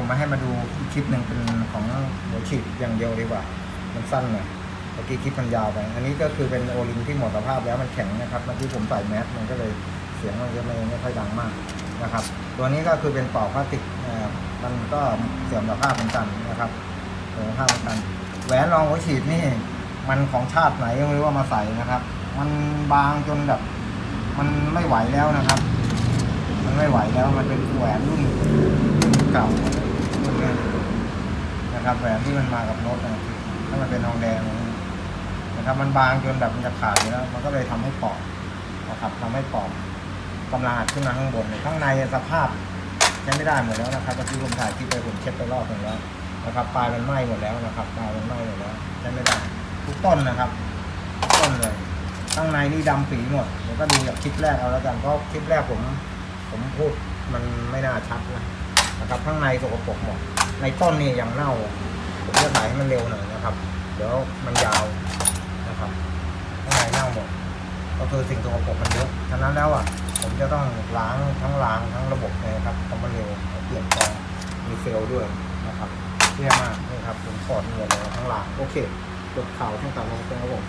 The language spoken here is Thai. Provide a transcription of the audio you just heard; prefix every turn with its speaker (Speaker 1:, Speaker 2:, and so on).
Speaker 1: ผมมาให้มาดูอีกคลิปหนึ่งเป็นของหัวฉีดอย่างเดียวดีกว่า มันสั้นหน่อยเมื่อกี้คลิปมันยาวไป อันนี้ก็คือเป็นโอลิงที่หมดสภาพแล้วมันแข็งนะครับเมื่อกี้ผมใส่แมสมันก็เลยเสียงมันจะไม่ไม่ค่อยดังมากนะครับ ตัวนี้ก็คือเป็นปลอกพลาสติกมันก็เสื่อมสภาพเหมือนกันนะครับเสื่อมสภาพเหมือนกัน แหวนรองหัวฉีดนี่มันของชาติไหนไม่รู้ว่ามาใส่นะครับ มันบางจนแบบมันไม่ไหวแล้วนะครับ มันไม่ไหวแล้วมันเป็นแหวนรุ่นเก่า นะครับแหวนที่มันมากับรถนะถ้ามันเป็นทองแดงนะครับ มันบางจนแบบมันจะขาดแล้วมันก็เลยทำให้ปอกนะครับทำให้ปอกกำลังอัดขึ้นมาข้างบนข้างในสภาพใช้ไม่ได้หมดแล้วนะครับเมื่อกี้ผมถ่ายคลิปไปผมเช็ดไปรอบหนึงแล้วนะครับปลายมันไหม้หมดแล้วนะครับปลายมันไหม้หมดแล้วใช้ไม่ได้ทุกต้นนะครับต้นเลยข้างในนี่ดำปีหมดเดี๋ยวก็ดูจากคลิปแรกเอาแล้วกันเพราะคลิปแรกผม ผมพูดมันไม่น่าชัดนะ นะครับข้างในสกปรกหมดในต้นนี่ยังเน่าผมจะถ่ายให้มันเร็วหน่อยนะครับ เดี๋ยวมันยาวนะครับข้างในเน่าหมดก็คือสิ่งสกปรกมันเยอะฉะนั้นแล้วอะผมจะต้องล้างทั้งล้างทั้งระบบเลยนะครับทำมันเร็วเปลี่ยนกองมีเซลล์ด้วยนะครับเยี่ยมมากนี่ครับผมถอดเงินเลยทั้งล้างโอเคจบข่าทั้งต่างลงเป็นครับผม